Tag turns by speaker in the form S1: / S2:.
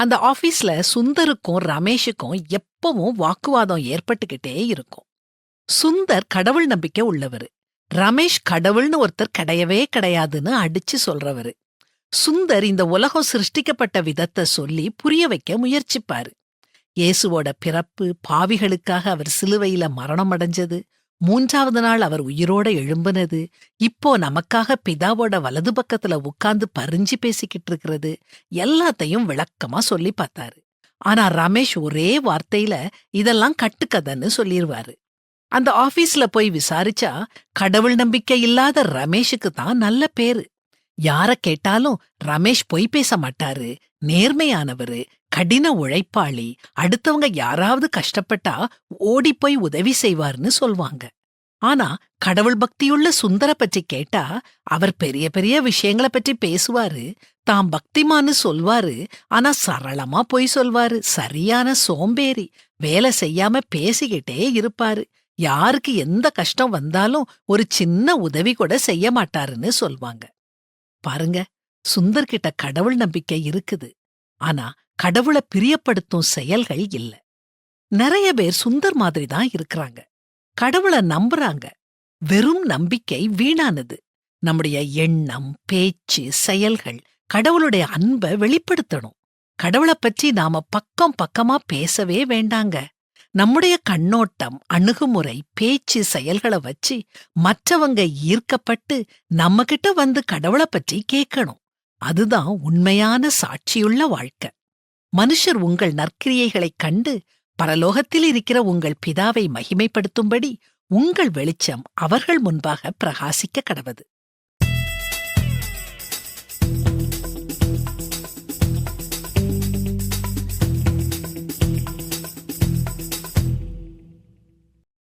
S1: அந்த ஆபீஸ்ல சுந்தருக்கும் ரமேஷுக்கும் எப்பவும் வாக்குவாதம் ஏற்பட்டுக்கிட்டே இருக்கும். சுந்தர் கடவுள் நம்பிக்கை உள்ளவரு. ரமேஷ் கடவுள்னு ஒருத்தர் கிடையவே கிடையாதுன்னு அடிச்சு சொல்றவரு. சுந்தர் இந்த உலகம் சிருஷ்டிக்கப்பட்ட விதத்தை சொல்லி புரிய வைக்க முயற்சிப்பாரு. இயேசுவோட பிறப்பு பாவிகளுக்காக அவர் சிலுவையில மரணம் அடைஞ்சது மூன்றாவது நாள் அவர் உயிரோட எழும்புனது. இப்போ நமக்காக பிதாவோட வலது பக்கத்துல உட்கார்ந்து பறிஞ்சு பேசிக்கிட்டு இருக்கிறது. எல்லாத்தையும் விளக்கமா சொல்லி பார்த்தாரு. ஆனா ரமேஷ் ஒரே வார்த்தையில இதெல்லாம் கட்டுக்கதைன்னு சொல்லிருவாரு. அந்த ஆபீஸ்ல போய் விசாரிச்சா கடவுள் நம்பிக்கை இல்லாத ரமேஷுக்கு தான் நல்ல பேரு. யார கேட்டாலும் ரமேஷ் பொய் பேச மாட்டாரு. நேர்மையானவரு. கடின உழைப்பாளி அடுத்தவங்க யாராவது கஷ்டப்பட்டா ஓடி போய் உதவி செய்வார்னு சொல்வாங்க. ஆனா கடவுள் பக்தியுள்ள சுந்தர பற்றி கேட்டா அவர் பெரிய பெரிய விஷயங்களை பற்றி பேசுவாரு தாம் பக்திமான்னு சொல்வாரு ஆனா சரளமா போய் சொல்வாரு சரியான சோம்பேறி வேலை செய்யாம பேசிக்கிட்டே இருப்பாரு. யாருக்கு எந்த கஷ்டம் வந்தாலும் ஒரு சின்ன உதவி கூட செய்ய மாட்டாருன்னு சொல்வாங்க. பாருங்க சுந்தர்கிட்ட கடவுள் நம்பிக்கை இருக்குது. ஆனா கடவுளை பிரியப்படுத்தும் செயல்கள் இல்ல. நிறைய பேர் சுந்தர் மாதிரி தான் இருக்கிறாங்க. கடவுளை நம்புறாங்க. வெறும் நம்பிக்கை வீணானது. நம்முடைய எண்ணம் பேச்சு செயல்கள் கடவுளுடைய அன்பை வெளிப்படுத்தணும். கடவுளை பற்றி நாம பக்கம் பக்கமா பேசவே வேண்டாங்க. நம்முடைய கண்ணோட்டம் அணுகுமுறை பேச்சு செயல்களை வச்சு மற்றவங்க ஈர்க்கப்பட்டு நம்மகிட்ட வந்து கடவுளை பற்றி கேட்கணும். அதுதான் உண்மையான சாட்சியுள்ள வாழ்க்கை. மனுஷர் உங்கள் நற்கிரியைகளைக் கண்டு பரலோகத்தில் இருக்கிற உங்கள் பிதாவை மகிமைப்படுத்தும்படி உங்கள் வெளிச்சம் அவர்கள் முன்பாக பிரகாசிக்க கடவது.